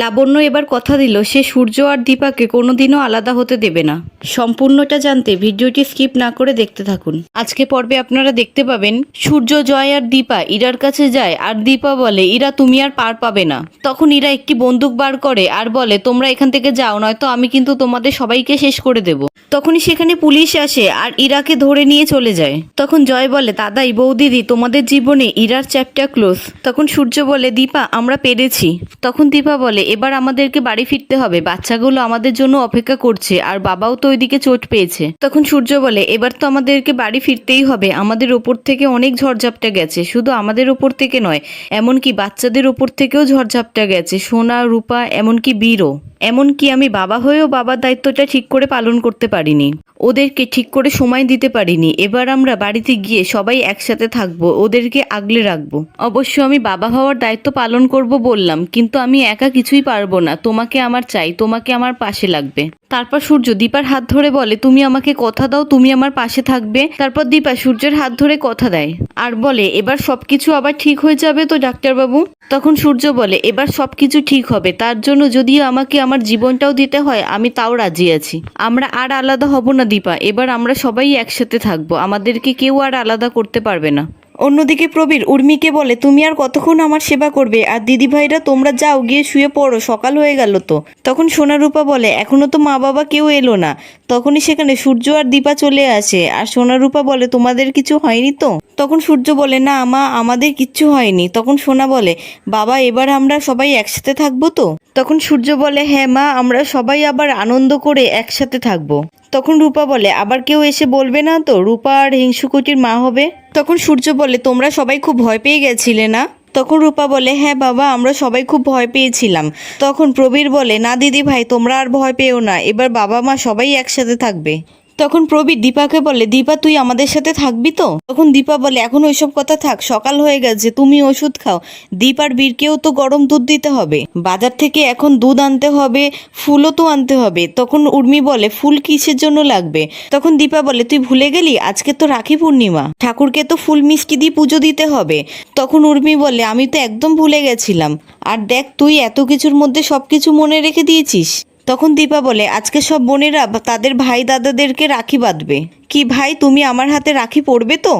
লাবণ্য এবার কথা দিল, সে সূর্য আর দীপাকে কোনোদিনও আলাদা হতে দেবে না। সম্পূর্ণটা জানতে ভিডিওটি স্কিপ না করে দেখতে থাকুন। আজকে পর্বে আপনারা দেখতে পাবেন, সূর্য জয় আর দীপা ইরার কাছে যায়, আর দীপা বলে, ইরা, তুমি আর পার পাবে না। তখন ইরা একটি বন্দুক বার করে আর বলে, তোমরা এখান থেকে যাও, নয়তো আমি কিন্তু তোমাদের সবাইকে শেষ করে দেব। তখনই সেখানে পুলিশ আসে আর ইরাকে ধরে নিয়ে চলে যায়। তখন জয় বলে, দাদাই, বৌদিদি, তোমাদের জীবনে ইরার চ্যাপ্টার ক্লোজ। তখন সূর্য বলে, দীপা, আমরা পেরেছি। তখন দীপা বলে এবার আমাদেরকে বাড়ি ফিরতে হবে। বাচ্চাগুলো আমাদের জন্য অপেক্ষা করছে আর বাবাও তো ওইদিকে চোট পেয়েছে। তখন সূর্য বলে, এবার তো আমাদেরকে বাড়ি ফিরতেই হবে। আমাদের ওপর থেকে অনেক ঝড়ঝাপটা গেছে। শুধু আমাদের ওপর থেকে নয়, এমনকি বাচ্চাদের ওপর থেকেও ঝড়ঝাপটা গেছে। সোনা, রূপা, এমনকি বীরও। এমনকি আমি বাবা হয়েও বাবার দায়িত্বটা ঠিক করে পালন করতে পারিনি। ওদেরকে ঠিক করে সময় দিতে পারিনি। এবার আমরা বাড়িতে গিয়ে সবাই একসাথে থাকব, ওদেরকে আগলে রাখব। অবশ্য আমি বাবা হওয়ার দায়িত্ব পালন করব বললাম, কিন্তু আমি একা কিছুই পারব না। তোমাকে আমার চাই, তোমাকে আমার পাশে লাগবে। তারপর সূর্য, দীপার হাত ধরে বলে, তুমি আমাকে কথা দাও, তুমি আমার পাশে থাকবে। তারপর দীপা সূর্যের হাত ধরে কথা দেয় আর বলে, এবার সবকিছু আবার ঠিক হয়ে যাবে তো, ডাক্তারবাবু? তখন সূর্য বলে, এবার সবকিছু ঠিক হবে। তার জন্য যদিও আমাকে আমার জীবনটাও দিতে হয়, আমি তাও রাজি আছি। আমরা আর আলাদা হব না দীপা। এবার আমরা সবাই একসাথে থাকব। আমাদেরকে কেউ আর আলাদা করতে পারবে না। অন্যদিকে প্রবীর, উর্মিকে বলে, তুমি আর কতক্ষণ আমার সেবা করবে? আর দিদি ভাইরা তোমরা যাও, গিয়ে শুয়ে পড়ো, সকাল হয়ে গেল তো। তখন সোনারূপা বলে, এখনও তো মা বাবা কেউ এলো না। তখনই সেখানে সূর্য আর দীপা চলে আসে। আর সোনারূপা বলে, তোমাদের কিছু হয়নি তো? তখন সূর্য বলে, না মা, আমাদের কিচ্ছু হয়নি। তখন সোনা বলে, বাবা, এবার আমরা সবাই একসাথে থাকব তো? তখন সূর্য বলে হ্যাঁ মা, আমরা সবাই আবার আনন্দ করে একসাথে থাকব। তখন রূপা বলে, আবার কেউ এসে বলবে না তো, রূপা আর হিংসুকুটির মা হবে? তখন সূর্য বলে, তোমরা সবাই খুব ভয় পেয়ে গেছিলে না? তখন রূপা বলে হ্যাঁ বাবা, আমরা সবাই খুব ভয় পেয়েছিলাম। তখন প্রবীর বলে, না দিদি ভাই, তোমরা আর ভয় পেও না, এবার বাবা মা সবাই একসাথে থাকবে। তখন প্রবীর দীপাকে বলে, দীপা, তুই আমাদের সাথে থাকবি তো? তখন দীপা বলে, এখন ওইসব কথা থাক, সকাল হয়ে গেছে, তুমি ওষুধ খাও, দীপ আর বীরকেও তো গরম দুধ দিতে হবে। বাজার থেকে এখন দুধ আনতে হবে, ফুলও তো আনতে হবে। তখন উর্মি বলে, ফুল কিসের জন্য লাগবে? তখন দীপা বলে, তুই ভুলে গেলি? আজকে তো রাখি পূর্ণিমা, ঠাকুরকে তো ফুল মিষ্টি দিয়ে পুজো দিতে হবে। তখন উর্মি বলে, আমি তো একদম ভুলে গেছিলাম। আর দেখ, তুই এত কিছুর মধ্যে সবকিছু মনে রেখে দিয়েছিস। তখন দীপা বলে, আজকে সব বোনেরা তাদের ভাই দাদাদেরকে রাখি বাঁধবে। কি ভাই? তুমি আমার হাতে রাখি পড়বে তো?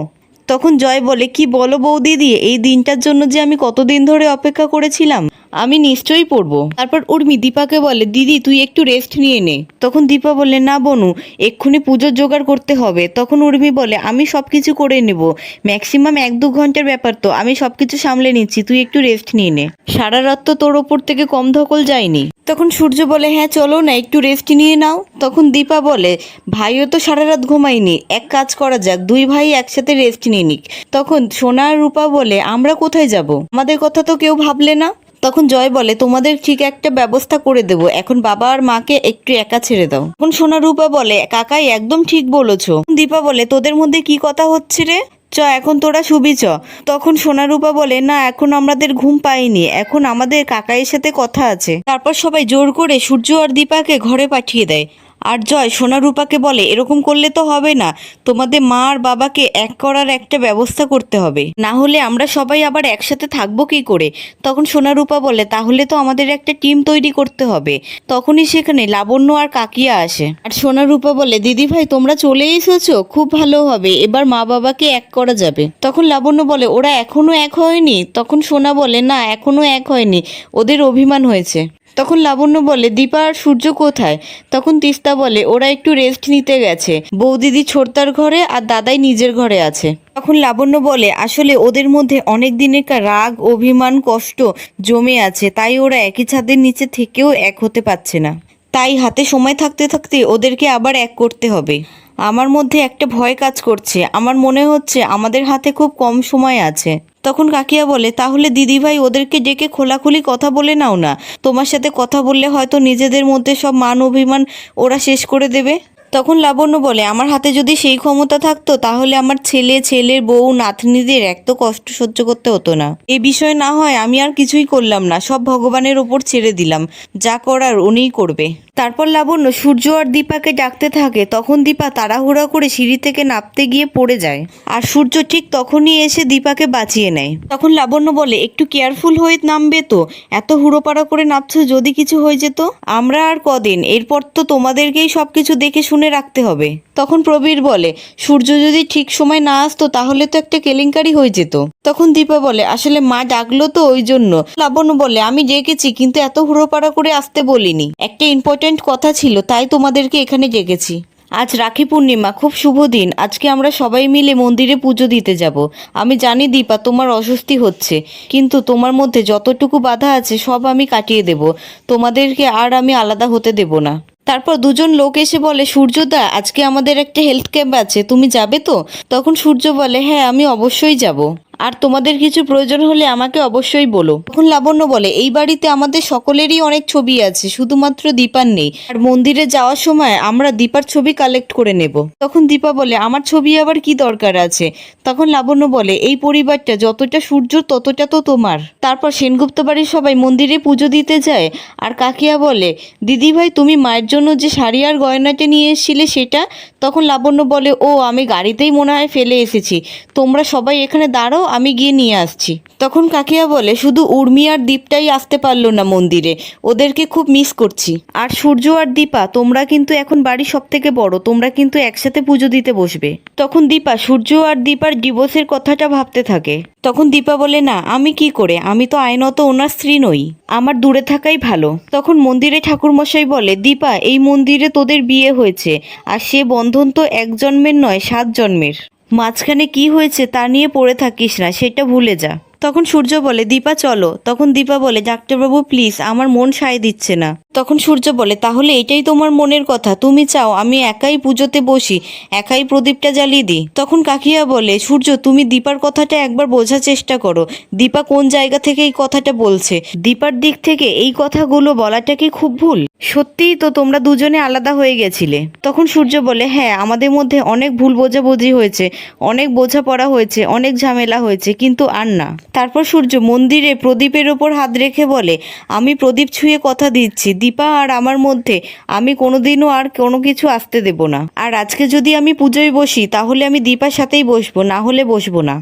তখন জয় বলে, কি বলো বৌদি দিয়ে, এই দিনটার জন্য যে আমি কতদিন ধরে অপেক্ষা করেছিলাম? আমি নিশ্চয়ই পড়ব। তারপর উর্মি দীপাকে বলে, দিদি, তুই একটু রেস্ট নিয়ে নে। তখন দীপা বলে, না বনু, এক্ষুনি পুজোর জোগাড় করতে হবে। তখন উর্মি বলে, আমি সব কিছু করে নেব। ম্যাক্সিমাম এক দু ঘণ্টার ব্যাপার তো, আমি সব কিছু সামলে নিচ্ছি, তুই একটু রেস্ট নিয়ে নে। সারা রাত তো তোর ওপর থেকে কম ধকল যায়নি। তখন সূর্য বলে হ্যাঁ চলো না, একটু রেস্ট নিয়ে নাও। তখন দীপা বলে, ভাইও তো সারা রাত ঘুমায়নি। এক কাজ করা যাক, দুই ভাই একসাথে রেস্ট নিয়ে নিক। তখন সোনা রূপা বলে, আমরা কোথায় যাব? আমাদের কথা তো কেউ ভাবলে না? তখন জয় বলে, তোমাদের ঠিক একটা ব্যবস্থা করে দেব। এখন বাবা আর মাকে একটু একা ছেড়ে দাও। তখন সোনা রূপা বলে, কাকাই, একদম ঠিক বলেছ। দীপা বলে, তোদের মধ্যে কি কথা হচ্ছে রে? চ, এখন তোরা শুবি, চ। তখন সোনারূপা বলে, না, এখন আমাদের ঘুম পাইনি এখন আমাদের কাকাইয়ের সাথে কথা আছে। তারপর সবাই জোর করে সূর্য আর দীপাকে ঘরে পাঠিয়ে দেয়। আর জয়, সোনা রূপাকে বলে, এরকম করলে তো হবে না। তোমাদের মা আর বাবাকে এক করার একটা ব্যবস্থা করতে হবে। না হলে আমরা সবাই আবার একসাথে থাকব কি করে? তখন সোনা রূপা বলে, তাহলে তো আমাদের একটা টিম তৈরি করতে হবে। তখনই সেখানে লাবণ্য আর কাকিয়া আসে। আর সোনা রূপা বলে, দিদি ভাই, তোমরা চলে এসেছ? খুব ভালো হবে। এবার মা বাবাকে এক করা যাবে। তখন লাবণ্য বলে, ওরা এখনও এক হয়নি? তখন সোনা বলে, না, এখনও এক হয়নি। ওদের অভিমান হয়েছে। তখন লাবণ্য বলে, দীপা আর সূর্য কোথায়? তখন তিস্তা বলে, ওরা একটু রেস্ট নিতে গেছে। বৌদিদি ছোটতার ঘরে আর দাদাই নিজের ঘরে আছে। তখন লাবণ্য বলে, আসলে ওদের মধ্যে অনেক দিনেরকার রাগ, অভিমান, কষ্ট জমে আছে, তাই ওরা একই ছাদের নিচে থেকেও এক হতে পারছে না। তাই হাতে সময় থাকতে থাকতে ওদেরকে আবার এক করতে হবে। আমার মধ্যে একটা ভয় কাজ করছে। আমার মনে হচ্ছে আমাদের হাতে খুব কম সময় আছে। তখন কাকিয়া বলে, তাহলে দিদিভাই ওদেরকে ডেকে খোলাখুলি কথা বলে নাও না। তোমার সাথে কথা বললে হয়তো নিজেদের মধ্যে সব মান অভিমান ওরা শেষ করে দেবে। তখন লাবণ্য বলে, আমার হাতে যদি সেই ক্ষমতা থাকতো, তাহলে আমার ছেলে, ছেলের বউ, নাতনিদের এত কষ্ট সহ্য করতে হতো না। এ বিষয় না হয় আমি আর কিছুই করলাম না, সব ভগবানের ওপর ছেড়ে দিলাম। যা করার উনিই করবে। তারপর লাবণ্য সূর্য আর দীপাকে ডাকতে থাকে, তখন দীপা তাড়াহুড়া করে সিঁড়ি থেকে নামতে গিয়ে পড়ে যায়। আর সূর্য ঠিক তখনই এসে দীপাকে বাঁচিয়ে নেয়। তখন লাবণ্য বলে, একটু কেয়ারফুল হয়ে নামবে তো? এত হুড়োপাড়া করে নামছো, যদি কিছু হয়ে যেত? আমরা আর কদিন? এরপর তো তোমাদেরকেই সবকিছু দেখে শুনে রাখতে হবে। তখন প্রবীর বলে, সূর্য যদি ঠিক সময় না আসতো তাহলে তো একটা কেলেঙ্কারি হয়ে যেত। তখন দীপা বলে, আসলে মা ডাকলো তো ওই জন্য। লাবণ্য বলে, আমি ডেকেছি কিন্তু এত হুড়োপাড়া করে আসতে বলিনি। একটা ইম্পর্টেন্ট কথা ছিল, তাই তোমাদেরকে এখানে ডেকেছি আজ রাখি পূর্ণিমা, খুব শুভ দিন। আজকে আমরা সবাই মিলে মন্দিরে পুজো দিতে যাব। আমি জানি দীপা, তোমার অস্বস্তি হচ্ছে। কিন্তু তোমার মধ্যে যতটুকু বাধা আছে, সব আমি কাটিয়ে দেব। তোমাদেরকে আর আমি আলাদা হতে দেব না। তারপর দুজন লোক এসে বলে, সূর্যদা, আজকে আমাদের একটা হেলথ ক্যাম্প আছে, তুমি যাবে তো? তখন সূর্য বলে হ্যাঁ আমি অবশ্যই যাব। আর তোমাদের কিছু প্রয়োজন হলে আমাকে অবশ্যই বলো। তখন লাবণ্য বলে, এই বাড়িতে আমাদের সকলেরই অনেক ছবি আছে, শুধুমাত্র দীপার নেই। আর মন্দিরে যাওয়ার সময় আমরা দীপার ছবি কালেক্ট করে নেব। তখন দীপা বলে, আমার ছবি আবার কি দরকার আছে? তখন লাবণ্য বলে, এই পরিবারটা যতটা সূর্য ততটা তো তোমার। তারপর সেনগুপ্ত বাড়ির সবাই মন্দিরে পুজো দিতে যায়। আর কাকিয়া বলে, দিদি ভাই, তুমি মায়ের জন্য যে শাড়ি আর গয়নাটা নিয়ে এসেছিলে সেটা? তখন লাবণ্য বলে, ও, আমি গাড়িতেই মনে হয় ফেলে এসেছি। তোমরা সবাই এখানে দাঁড়াও আমি গিয়ে নিয়ে আসছি। তখন কাকিয়া বলে, শুধু উর্মি আর দীপটাই আসতে পারল না মন্দিরে। ওদেরকে খুব মিস করছি। আর সূর্য আর দীপা, তোমরা কিন্তু এখন বাড়ি সব থেকে বড়। তোমরা কিন্তু একসাথে পুজো দিতে বসবে। তখন দীপা, সূর্য আর দীপার ডিভোর্সের কথাটা ভাবতে থাকে। তখন দীপা বলে, না, আমি কি করে? আমি তো আইনত ওনার স্ত্রী নই। আমার দূরে থাকাই ভালো। তখন মন্দিরে ঠাকুরমশাই বলে, দীপা, এই মন্দিরে তোদের বিয়ে হয়েছে। আর সে বন্ধন তো এক জন্মের নয় সাত জন্মের মাঝখানে কি হয়েছে তা নিয়ে পড়ে থাকিস না সেটা ভুলে যা। তখন সূর্য বলে, দীপা, চলো। তখন দীপা বলে, ডাক্তারবাবু প্লিজ আমার মন সায় দিচ্ছে না। তখন সূর্য বলে, তাহলে এটাই তোমার মনের কথা। তুমি চাও আমি একাই পুজোতে বসি, একাই প্রদীপটা জ্বালিয়ে দিই? তখন কাকিয়া বলে, সূর্য, তুমি দীপার কথাটা একবার বোঝার চেষ্টা করো। দীপা কোন জায়গা থেকে এই কথাটা বলছে? দীপার দিক থেকে এই কথাগুলো বলাটা কি খুব ভুল। সত্যিই তো তোমরা দুজনে আলাদা হয়ে গেছিলে। তখন সূর্য বলে হ্যাঁ আমাদের মধ্যে অনেক ভুল বোঝাবুঝি হয়েছে, অনেক বোঝাপড়া হয়েছে, অনেক ঝামেলা হয়েছে, কিন্তু আর না। তারপর সূর্য মন্দিরে প্রদীপের ওপর হাত রেখে বলে, আমি প্রদীপ ছুঁয়ে কথা দিচ্ছি। দীপা, আর আমার মধ্যে আমি কোনোদিনও আর কোনো কিছু আসতে দেব না। আর আজকে যদি আমি পুজোয় বসি, তাহলে আমি দীপার সাথেই বসবো, না হলে বসবো না।